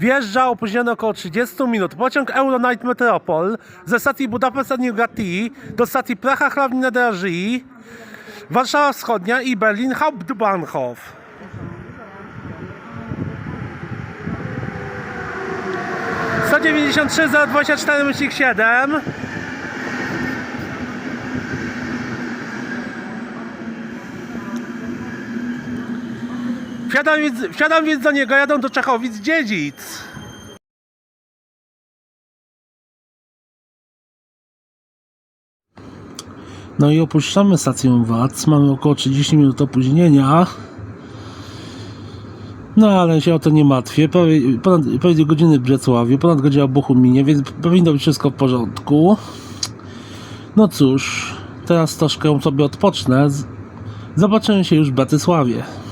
Wjeżdża opóźniony około 30 minut. Pociąg Euronight Metropol ze stacji Budapest Newgati do stacji Praha Hlavní Nádraží, Warszawa Wschodnia i Berlin Hauptbahnhof. Sto dziewięćdziesiąt trzy myślnik siedem. Wsiadam więc, wsiadam więc do niego, jadą do Czechowic Dziedzic. No i opuszczamy stację Wac. Mamy około 30 minut opóźnienia. No ale się o to nie martwię. Prawie, ponad, prawie godziny w Brzecławiu, ponad godzina w Bochuminie, więc powinno być wszystko w porządku. No cóż, teraz troszkę sobie odpocznę. Zobaczymy się już w Bratysławie.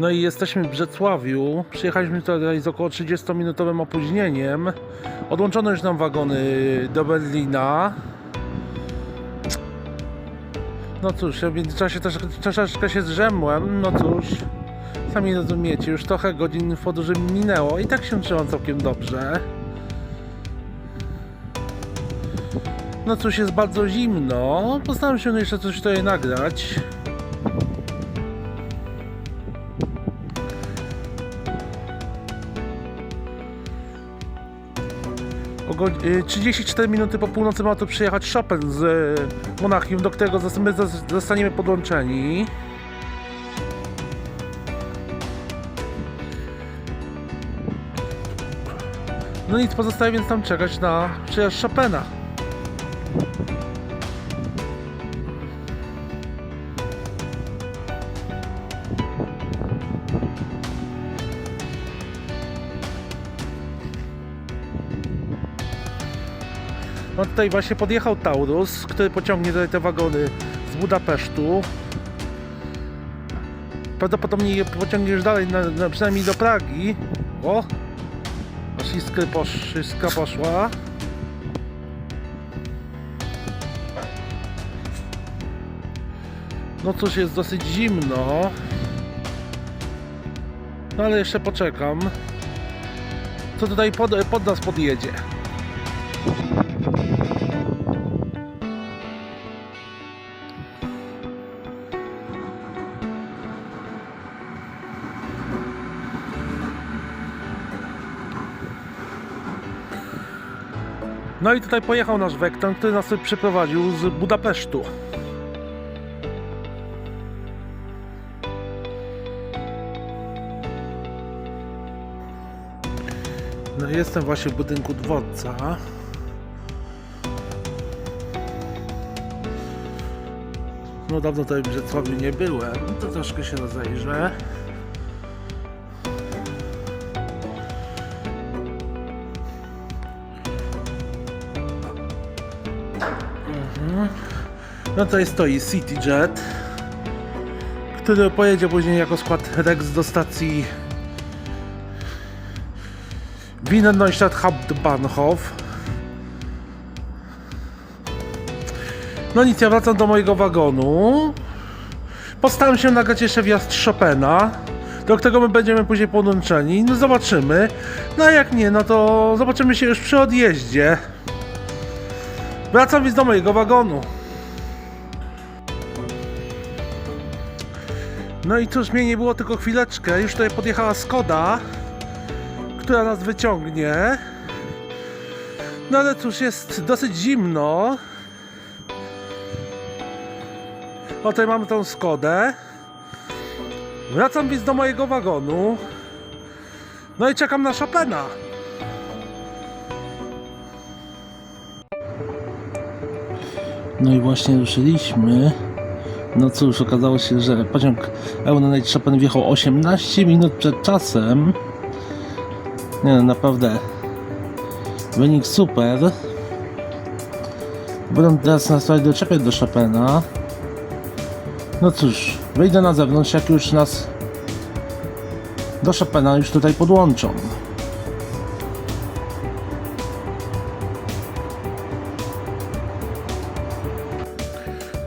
No i jesteśmy w Brzecławiu. Przyjechaliśmy tutaj z około 30-minutowym opóźnieniem. Odłączono już nam wagony do Berlina. No cóż, w międzyczasie też troszeczkę się zrzemłem. No cóż, sami rozumiecie, już trochę godzin w podróży minęło i tak się trzymam całkiem dobrze. No cóż, jest bardzo zimno. Postaram się jeszcze coś tutaj nagrać. 34 minuty po północy ma tu przyjechać Chopin z y, Monachium, do którego my zostaniemy podłączeni. No nic, pozostaje więc tam czekać na przyjazd Chopina. Tutaj właśnie podjechał Taurus, który pociągnie tutaj te wagony z Budapesztu. Prawdopodobnie je pociągnie już dalej, na, na, przynajmniej do Pragi. O! Aż iskry posz, iskra poszła. No cóż, jest dosyć zimno. No ale jeszcze poczekam. Co tutaj pod, pod nas podjedzie? No i tutaj pojechał nasz Wekton, który nas przyprowadził z Budapesztu. No jestem właśnie w budynku dworca. No dawno tutaj w Brzecławiu nie byłem, to troszkę się rozejrzę. No tutaj stoi CityJet, który pojedzie później jako skład Rex do stacji Wiener Neustadt Hauptbahnhof. No nic, ja wracam do mojego wagonu. Postaram się nagrać jeszcze wjazd Chopina, do którego my będziemy później podłączeni. No zobaczymy. No a jak nie, no to zobaczymy się już przy odjeździe. Wracam więc do mojego wagonu. No i cóż, mnie nie było tylko chwileczkę. Już tutaj podjechała Skoda, która nas wyciągnie. No ale cóż, jest dosyć zimno. O, tutaj mamy tą Skodę. Wracam więc do mojego wagonu. No i czekam na Chopina. No i właśnie ruszyliśmy. No cóż, okazało się, że pociąg Euronight Chopin wjechał 18 minut przed czasem. Nie no, naprawdę wynik super. Będę teraz na sobie doczepiać do Chopina. No cóż, wyjdę na zewnątrz, jak już nas do Chopina już tutaj podłączą.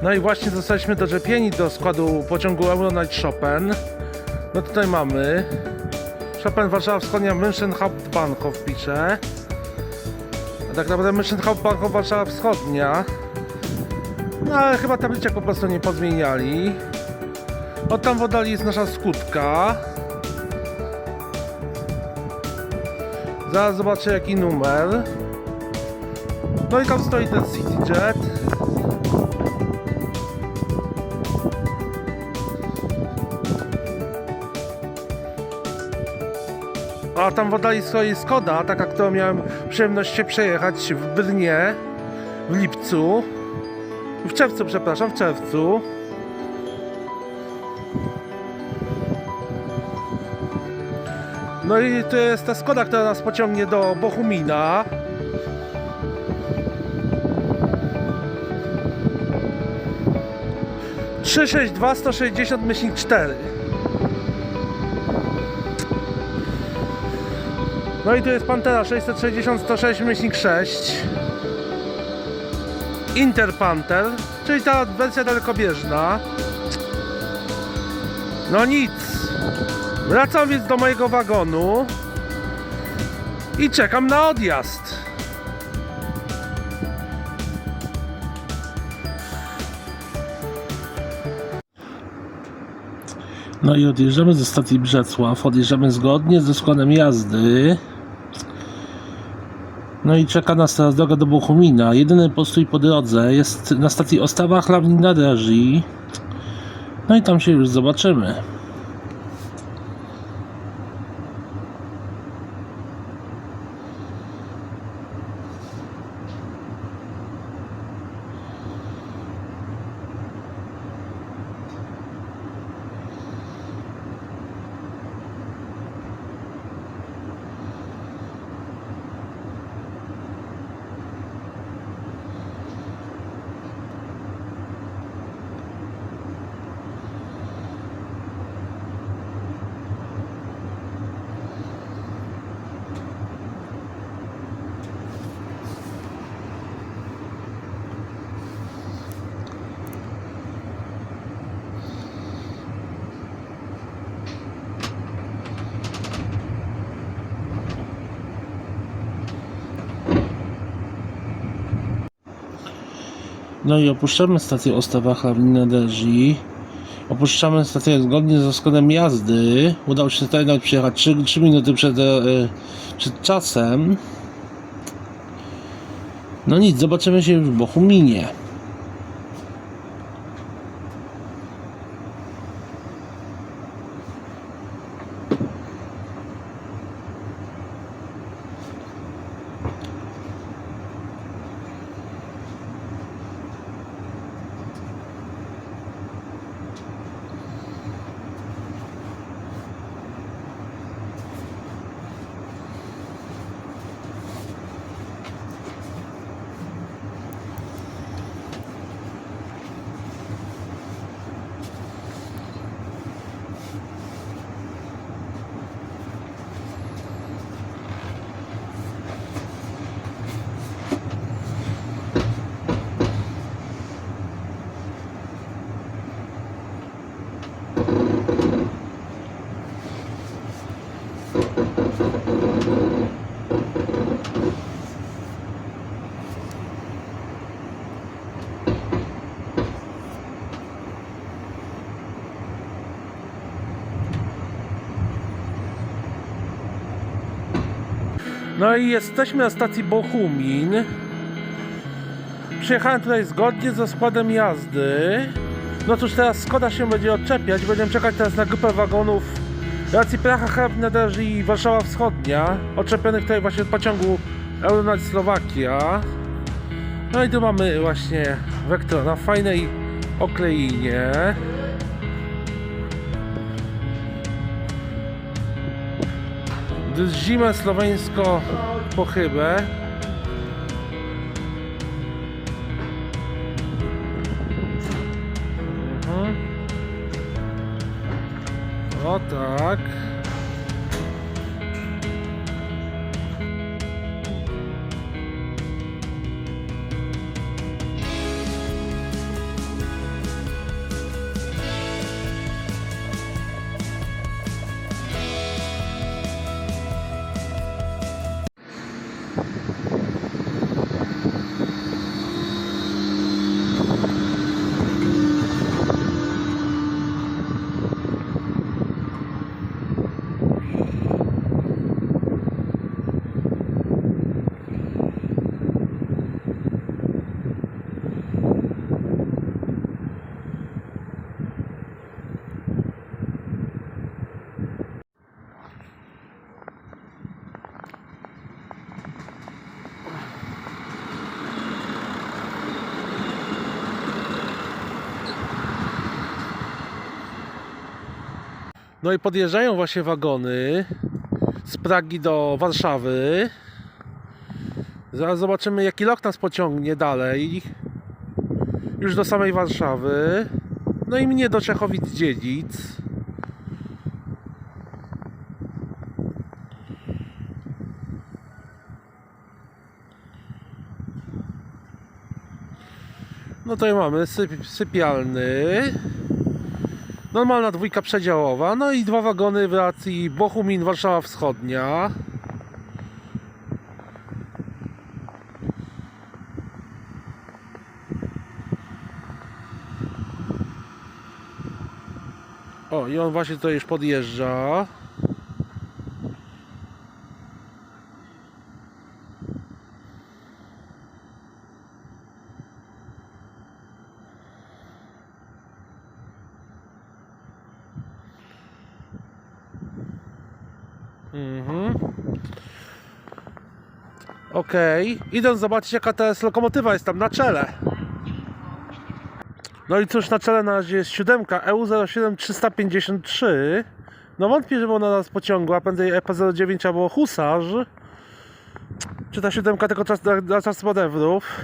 No i właśnie zostaliśmy doczepieni do składu pociągu Euronight Chopin. No tutaj mamy Chopin Warszawa Wschodnia München Hauptbahnhof pisze. A tak naprawdę München Hauptbahnhof Warszawa Wschodnia. No ale chyba tabliczek po prostu nie pozmieniali. Od tam w oddali jest nasza skutka. Zaraz zobaczę jaki numer. No i tam stoi ten CityJet. A tam w oddali stoi Skoda, taka, którą miałem przyjemność się przejechać w Brnie w lipcu. W czerwcu, przepraszam, w czerwcu. No i to jest ta Skoda, która nas pociągnie do Bochumina. Trzy sześć dwa sto sześćdziesiąt myślnik cztery. No i tu jest Pantera 660 106 myślnik 6 Interpanter, czyli ta wersja dalekobieżna. No nic. Wracam więc do mojego wagonu. I czekam na odjazd. No i odjeżdżamy ze stacji Brzecław, odjeżdżamy zgodnie ze składem jazdy. No i czeka nas teraz droga do Bochumina. Jedyny postój po drodze jest na stacji Ostawa Chlawina Reżi. No i tam się już zobaczymy. No i opuszczamy stację Ostawa Chlawina Derzy. Opuszczamy stację zgodnie ze składem jazdy. Udało się tutaj przyjechać 3, 3 minuty przed, e, przed czasem. No nic, zobaczymy się już w Bochuminie. No i jesteśmy na stacji Bochumin. Przyjechałem tutaj zgodnie ze składem jazdy. No cóż, teraz Skoda się będzie odczepiać. Będziemy czekać teraz na grupę wagonów racji Pracha, Chleb, i Warszawa Wschodnia. Odczepionych tutaj właśnie od pociągu Euronet Slowakia. No i tu mamy właśnie Vector na fajnej okleinie. Zimę słoweńsko pochybę. Mhm. O tak. No i podjeżdżają właśnie wagony z Pragi do Warszawy. Zaraz zobaczymy, jaki lok nas pociągnie dalej. Już do samej Warszawy. No i mnie do Czechowic dziedzic. No to i mamy syp sypialny. Normalna dwójka przedziałowa. No i dwa wagony w racji Bochumin, Warszawa Wschodnia. O, i on właśnie tutaj już podjeżdża. Okej, idąc zobaczyć jaka to jest lokomotywa jest tam na czele. No i cóż, na czele na razie jest siódemka E EU07 353. No wątpię, żeby ona nas pociągła, prędzej EP09 albo Husarz. Czy ta siódemka tylko czas, na, czas manewrów.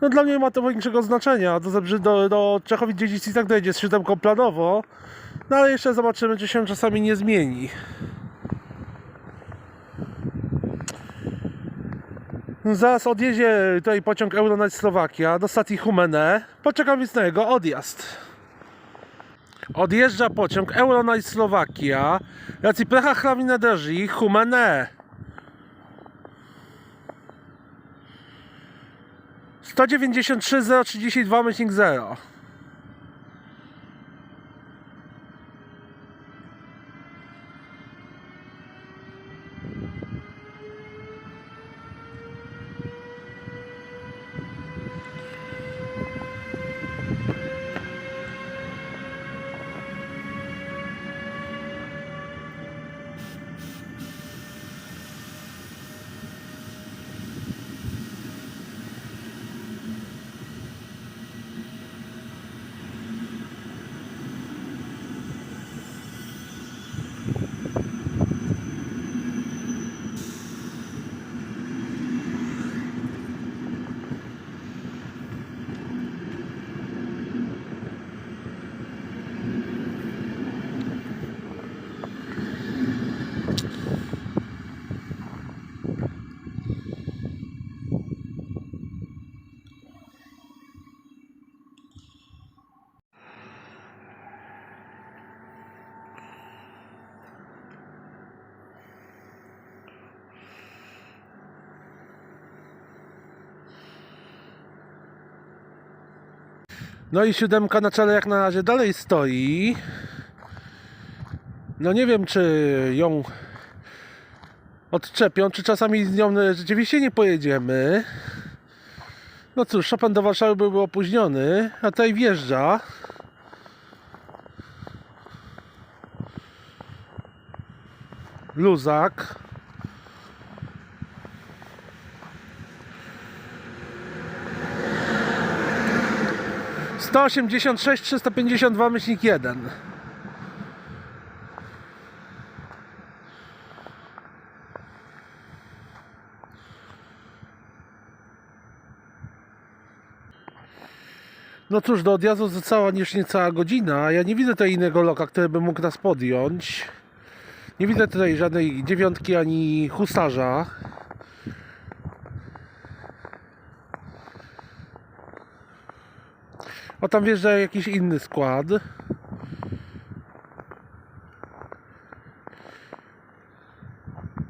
No dla mnie ma to większego znaczenia. Do, Zebrzy- do, do Czechowic dziedzic i tak dojdzie z siódemką planowo. No ale jeszcze zobaczymy, czy się czasami nie zmieni. Zaraz odjedzie tutaj pociąg Euronet Slowakia do stacji Humene. Poczekam więc na jego odjazd. Odjeżdża pociąg Euronight Slowakia. Racji Plecha Chlawinederzy Humene. 193 032 myślnik 0. No i siódemka na czele jak na razie dalej stoi. No nie wiem, czy ją odczepią, czy czasami z nią rzeczywiście nie pojedziemy. No cóż, Chopin do Warszawy byłby opóźniony, a tutaj wjeżdża. Luzak. Sto osiemdziesiąt sześć trzysta pięćdziesiąt dwa myślnik jeden. No cóż, do odjazdu została już niecała godzina. Ja nie widzę tutaj innego loka, który by mógł nas podjąć. Nie widzę tutaj żadnej dziewiątki ani husarza. O tam wjeżdża jakiś inny skład.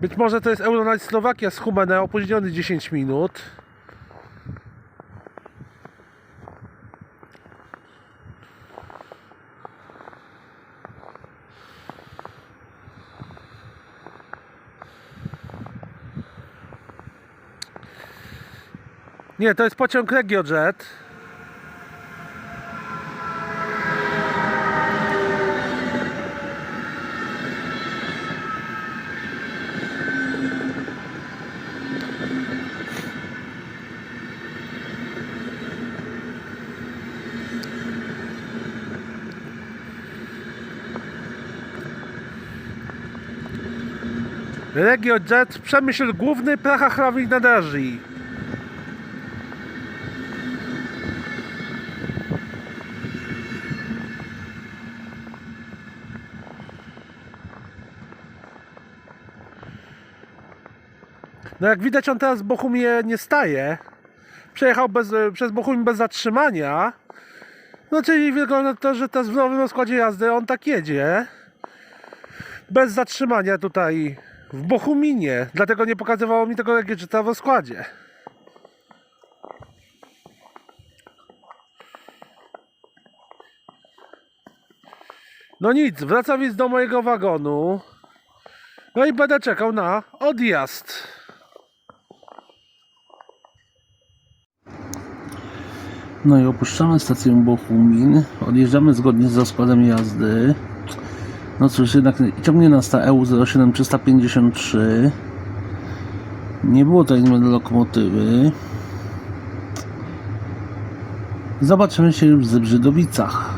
Być może to jest Euronight Slowakia z Humene, opóźniony 10 minut. Nie, to jest pociąg RegioJet. RegioJet, przemysł główny, Pracha Chlawik Nadarzi. No jak widać on teraz w Bochumie nie staje. przejechał bez, przez Bochum bez zatrzymania. No czyli wygląda to, że teraz w nowym rozkładzie jazdy on tak jedzie. Bez zatrzymania tutaj w Bochuminie. Dlatego nie pokazywało mi tego Legionczyta w rozkładzie. No nic, wracam więc do mojego wagonu. No i będę czekał na odjazd. No i opuszczamy stację Bochumin. Odjeżdżamy zgodnie z rozkładem jazdy. No cóż, jednak ciągnie nas ta E EU 07353. Nie było tutaj zmiany lokomotywy. Zobaczymy się już w Zebrzydowicach.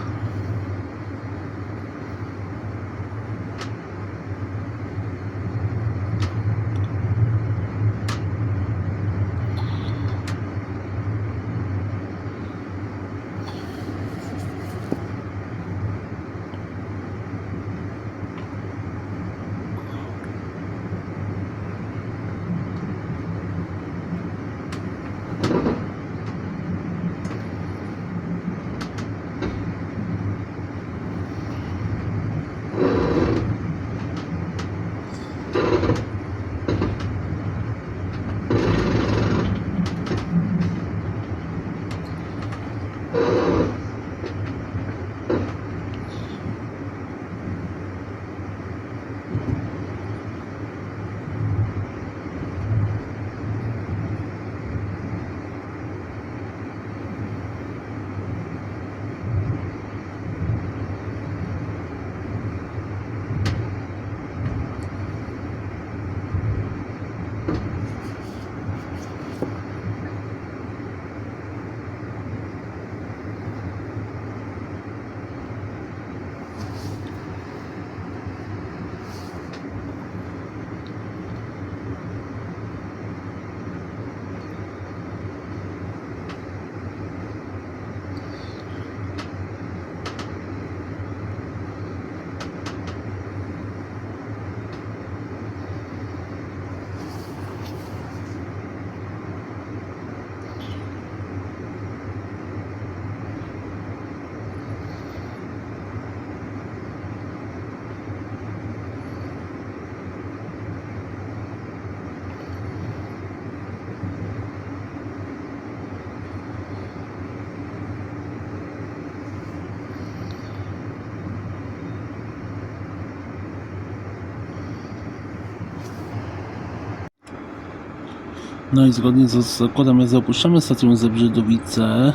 No i zgodnie z zakładem jazdy opuszczamy stację Zebrzydowice.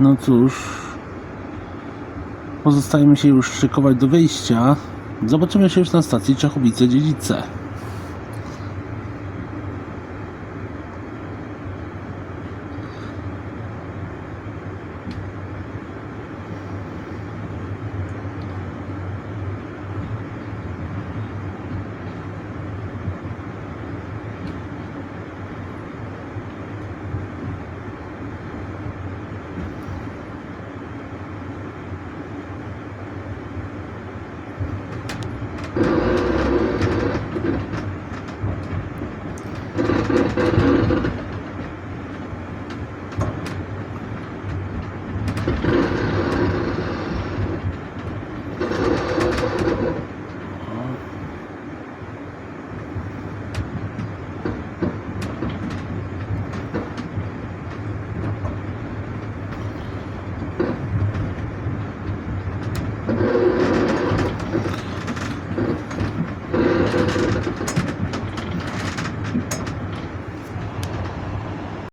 No cóż, pozostajemy się już szykować do wyjścia. Zobaczymy się już na stacji Czechowice-Dziedzice.